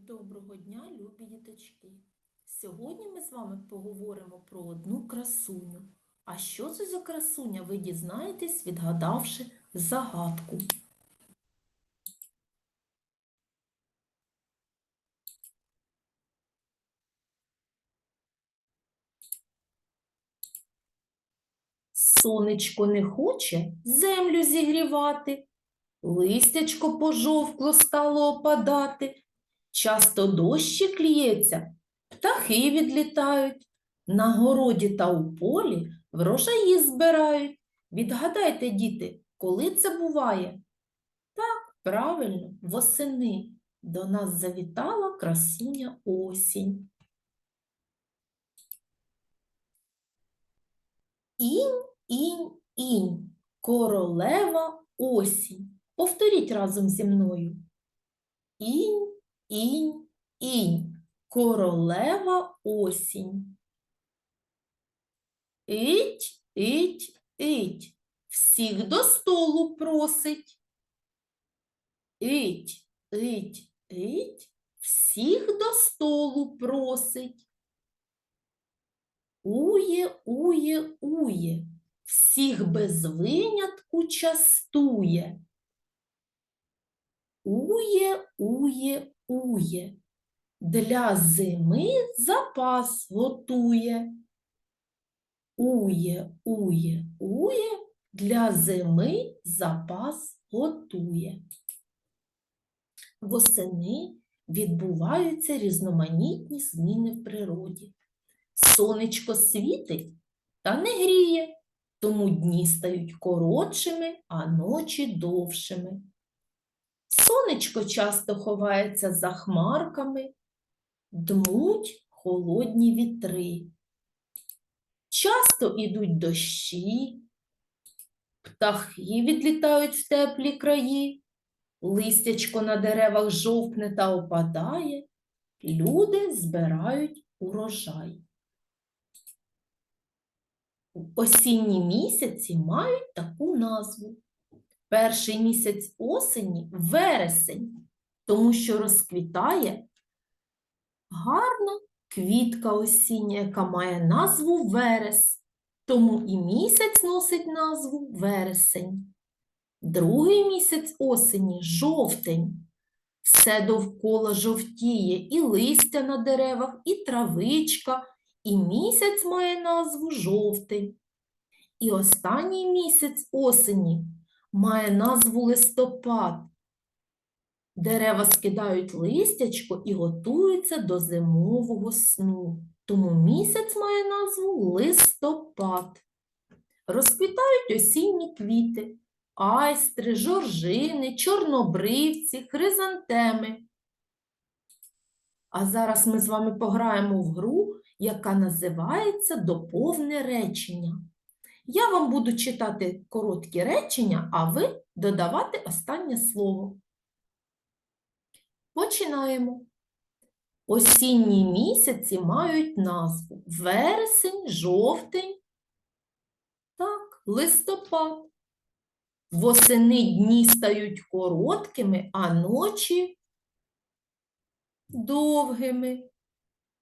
Доброго дня, любі діточки! Сьогодні ми з вами поговоримо про одну красуню. А що це за красуня, ви дізнаєтесь, відгадавши загадку. Сонечко не хоче землю зігрівати, листячко пожовкло стало опадати. Часто дощик лється, птахи відлітають, на городі та у полі врожаї збирають. Відгадайте, діти, коли це буває? Так, правильно, восени. До нас завітала красуня осінь. Інь, інь, інь, королева осінь. Повторіть разом зі мною. Інь, інь, інь, королева осінь. Іть, іть, іть, всіх до столу просить. Іть, іть, іть, всіх до столу просить. Ує, ує, ує, всіх без винятку частує. Ує, ує, ує, для зими запас готує. Ує, ує, ує, для зими запас готує. Восени відбуваються різноманітні зміни в природі. Сонечко світить та не гріє, тому дні стають коротшими, а ночі довшими. Сонечко часто ховається за хмарками, дмуть холодні вітри. Часто ідуть дощі, птахи відлітають в теплі краї, листячко на деревах жовкне та опадає, люди збирають урожай. Осінні місяці мають таку назву. Перший місяць осені вересень, тому що розквітає гарна квітка осіння, яка має назву верес, тому і місяць носить назву вересень. Другий місяць осені жовтень. Все довкола жовтіє, і листя на деревах, і травичка, і місяць має назву жовтень. І останній місяць осені має назву листопад. Дерева скидають листячко і готуються до зимового сну. Тому місяць має назву листопад. Розквітають осінні квіти, айстри, жоржини, чорнобривці, хризантеми. А зараз ми з вами пограємо в гру, яка називається Доповне речення. Я вам буду читати короткі речення, а ви додавати останнє слово. Починаємо. Осінні місяці мають назву вересень, жовтень, так, листопад. Восени дні стають короткими, а ночі довгими.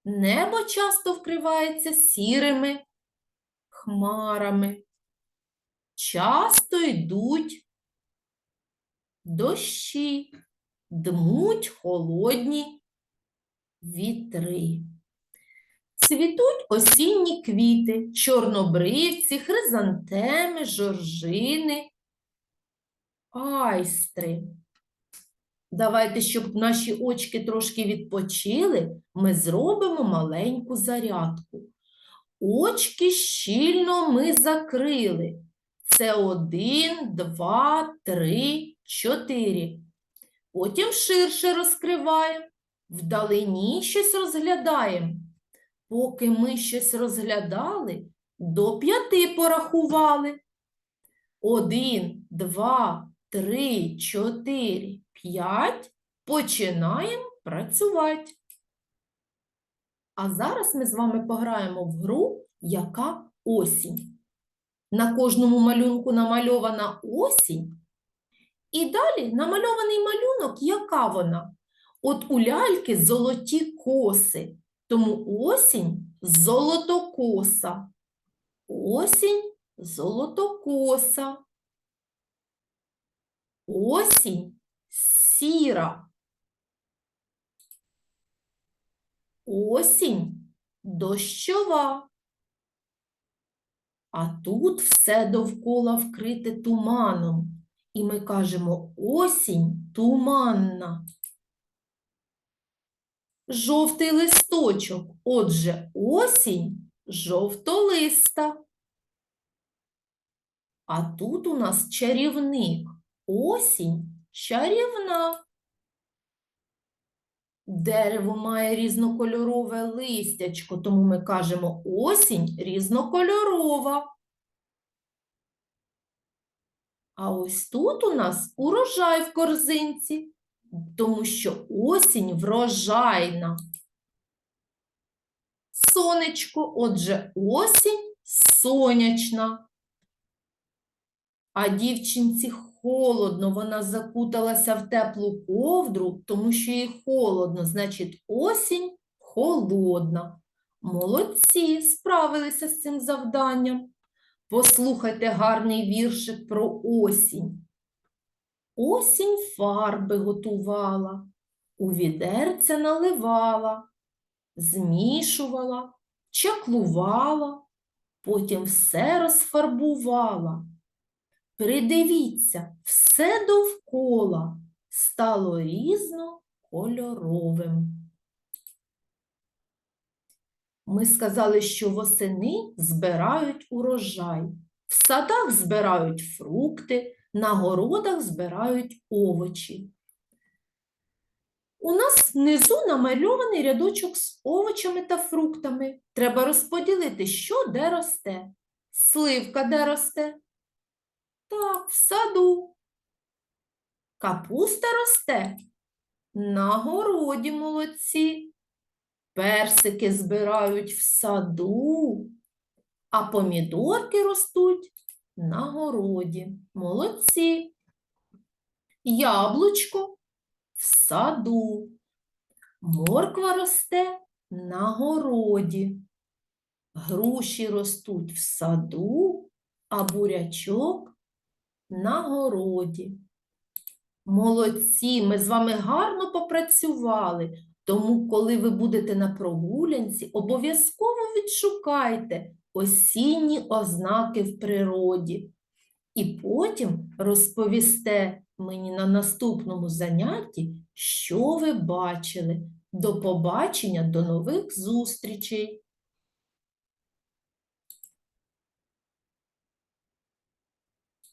Небо часто вкривається сірими хмарами. Часто йдуть дощі, дмуть холодні вітри. Цвітуть осінні квіти, чорнобривці, хризантеми, жоржини, айстри. Давайте, щоб наші очки трошки відпочили, ми зробимо маленьку зарядку. Очки щільно ми закрили. Це один, два, три, чотири. Потім ширше розкриваємо, вдалині щось розглядаємо. Поки ми щось розглядали, до п'яти порахували. Один, два, три, чотири, п'ять. Починаємо працювати. А зараз ми з вами пограємо в гру Яка осінь. На кожному малюнку намальована осінь. І далі намальований малюнок, яка вона? От у ляльки золоті коси, тому осінь золотокоса. Осінь золотокоса. Осінь сіра. Осінь дощова. А тут все довкола вкрите туманом. І ми кажемо осінь туманна. Жовтий листочок. Отже, осінь жовтолиста. А тут у нас чарівник. Осінь чарівна. Дерево має різнокольорове листячко, тому ми кажемо осінь різнокольорова. А ось тут у нас урожай в корзинці, тому що осінь врожайна. Сонечко, отже, осінь сонячна. А дівчинці холодно, вона закуталася в теплу ковдру, тому що їй холодно, значить, осінь холодна. Молодці, справилися з цим завданням. Послухайте гарний віршик про осінь. Осінь фарби готувала, у відерця наливала, змішувала, чаклувала, потім все розфарбувала. Придивіться, все довкола стало різнокольоровим. Ми сказали, що восени збирають урожай, в садах збирають фрукти, на городах збирають овочі. У нас внизу намальований рядочок з овочами та фруктами. Треба розподілити, що де росте. Сливка де росте? Так, в саду. Капуста росте. На городі молодці. Персики збирають в саду, а помідорки ростуть на городі. Молодці. Яблучко в саду. Морква росте на городі. Груші ростуть в саду, а бурячок на. Молодці, ми з вами гарно попрацювали. Тому, коли ви будете на прогулянці, обов'язково відшукайте осінні ознаки в природі. І потім розповісте мені на наступному занятті, що ви бачили. До побачення, до нових зустрічей!